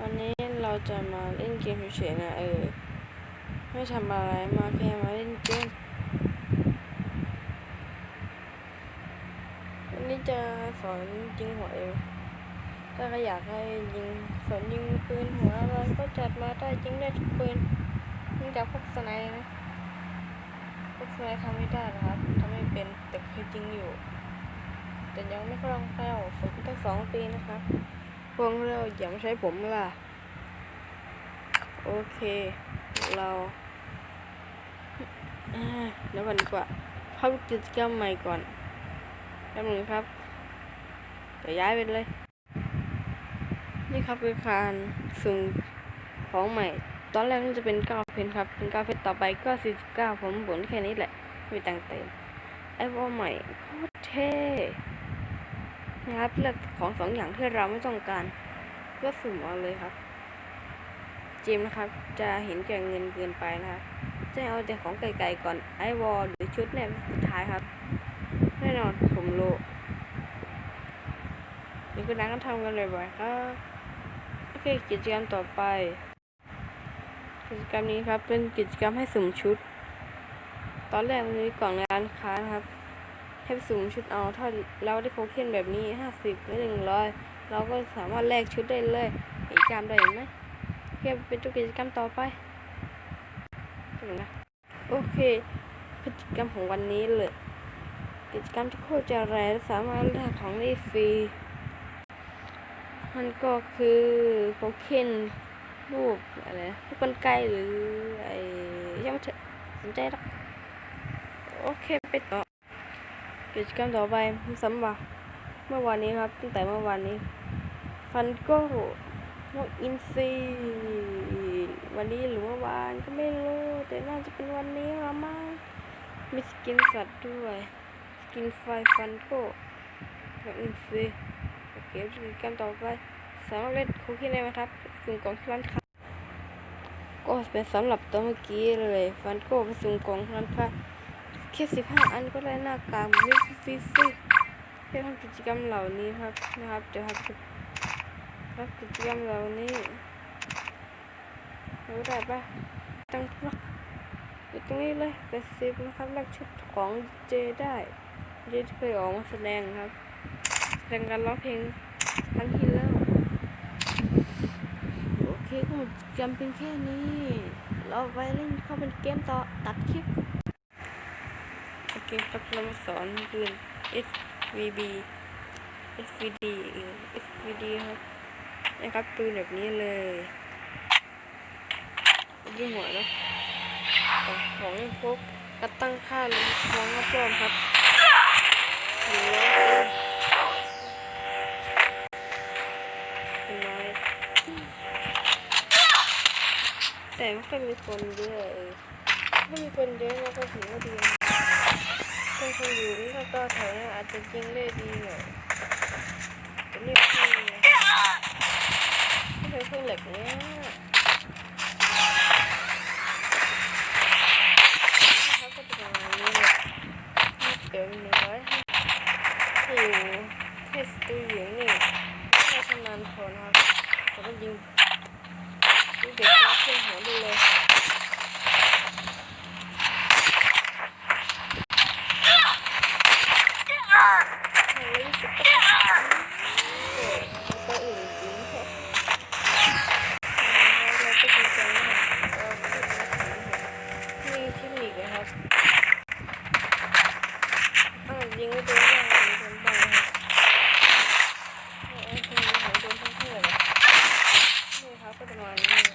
วันนี้เราจะมาเล่นเกมเฉยๆนะเออ ไม่ทำอะไรมาแค่มาเล่นเกม วันนี้จะสอนยิงหัวเอวถ้าใครอยากให้ยิงสอนยิงปืนหัวอะไรก็จัดมาได้ยิงได้ทุกปืนยิงจากพวกสไนด์นะพวกสไนทำไม่ได้นะครับทำไม่เป็นแต่เคยยิงอยู่แต่ยังไม่คล่องแคล่วฝึกตั้งสองปีนะครับ พวกเราอย่ามาใช้ผมล่ะ โอเค เราอ่าเดี๋ยวก่อนดีกว่าเข้ากิจกรรมใหม่ก่อนแป๊บนึงครับเดี๋ยวย้ายไปเลย นี่ครับคือการสุ่มของใหม่ ตอนแรกมันจะเป็น9เพนครับ เป็น9เพนต่อไปก็49ผมบ่นแค่นี้แหละ ไม่ต่งเต็มไอ้วอลใหม่โคตรเท่ นะครับเลือกของสองอย่างที่เราไม่ต้องการก็สุ่มเอาเลยครับเจมนะครับ จะเห็นแก่เงินเกินไปนะครับจะเอาแต่ของไกลๆก่อนไอวอลหรือชุดเนี่ยสุดท้ายครับแน่นอนผมรู้นี่คือนักทำกันบ่อยๆครับโอเคกิจกรรมต่อไป กิจกรรมนี้ครับเป็นกิจกรรมให้สุ่มชุด ตอนแรกมันมีกล่องในร้านค้านะครับ ให้ไปสุ่มชุดเอาถ้าเราได้โคเคนแบบนี้ห้าสิบหรือหนึ่งร้อยเราก็สามารถแลกชุดได้เลยเห็นกรรมได้เห็นไหมเพื่อเป็นตัวกิจกรรมต่อไปถึงนะโอเคกิจกรรมของวันนี้เลย กิจกรรมที่โคตรจะแรงสามารถแลกของได้ฟรีมันก็คือโคเคนรูปอะไรรูปกลไกหรือไอ้ยังไม่สนใจหรอกโอเคไปต่อ กิจกรรมต่อไปสำหรับเมื่อวานนี้ครับ ตั้งแต่เมื่อวานนี้ ฟันโก้นกอินทรีวันนี้หรือเมื่อวานก็ไม่รู้ แต่น่าจะเป็นวันนี้ละมั้งมีสกินสัตว์ด้วย สกินไฟฟันโก้นกอินทรีโอเคกิจกรรมต่อไปสามารถเล่นคุกกี้ได้ไหมครับสุ่มกล่องที่ร้านค้าก็เป็นสำหรับตัวเมื่อกี้เลย ฟันโก้ไปสุ่มกล่องที่ร้านค้า แค่สิบห้าอันก็ได้หน้ากากมิฟรีฟรีเพื่อทำกิจกรรมเหล่านี้ครับนะครับเดี๋ยวครับกิจกรรมเหล่านี้รู้ได้ปะตั้งปะอยู่ตรงนี้เลยเป็นสิบนะครับแลกชุดของเจได้เจที่เคยออกมาแสดงครับแสดงการร้องเพลงครั้งที่แล้วโอเคก็หมดกิจกรรมเพียงแค่นี้ เราไปเล่นเข้าเป็นเกมต่อตัดคลิป เคครับเรามาสอนปืน SVB SVD หรือ SVD ครับนะครับปืนแบบนี้เลยยิงหัวนะของของให้พกกระตั้งค่าลงท้องรับรองครับหรือน้อยแต่ไม่ค่อยมีคนเยอะเออถ้ามีคนเยอะก็ถือว่าดี นะถ้าคนอยู่นี่ถ้าก็แถวนี้อาจจะยิงได้ดีหน่อยแต่นี่คือไม่เครื่องเหล็กเนี้ยเขาก็จะประมาณนี้เลยเดี๋ยวหนึ่งร้อยให้อยู่เทสตูอยู่นี่ให้ชำนาญพอนะครับแต่ก็ยิงยิงเด็กมาขึ้นหัวด้เลย เฮ้ยสุดยอดตัวอื่นจริงแค่เราก็ดีใจมากเราก็ดีใจมีเทคนิคนะครับอ้าวยิงไม่โดนบ้างยิงโดนบ้างนะครับโอ้ยยิงไม่โดนทั้งเพื่อนเลยนี่ครับก็จะมาณนี้เลย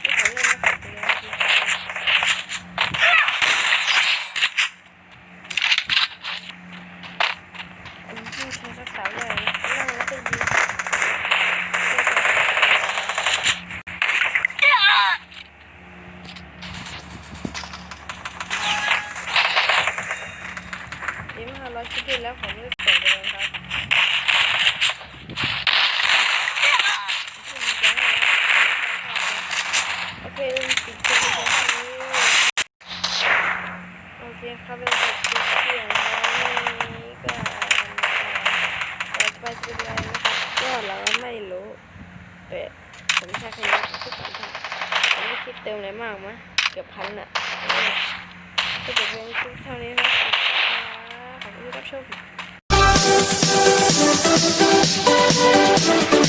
ไม่ขอเล่นไม่ขอเล่นนะครับอันนี้ ใช้รักษาเลยนั่งแล้วก็ยิงยิ้มห้าร้อยคิดดูแล้วผมไเราจะไปจะเป็นะไรนะครับก็เราก็ไม่รู้แต่ผมใช้แค่นี้ทุกคนค่ะผมไม่คิดเติมอะไรมากมั้ยเกือบพันอะก็จะเป็นคลิปเท่านี้นะครับขอบคุณที่รับชม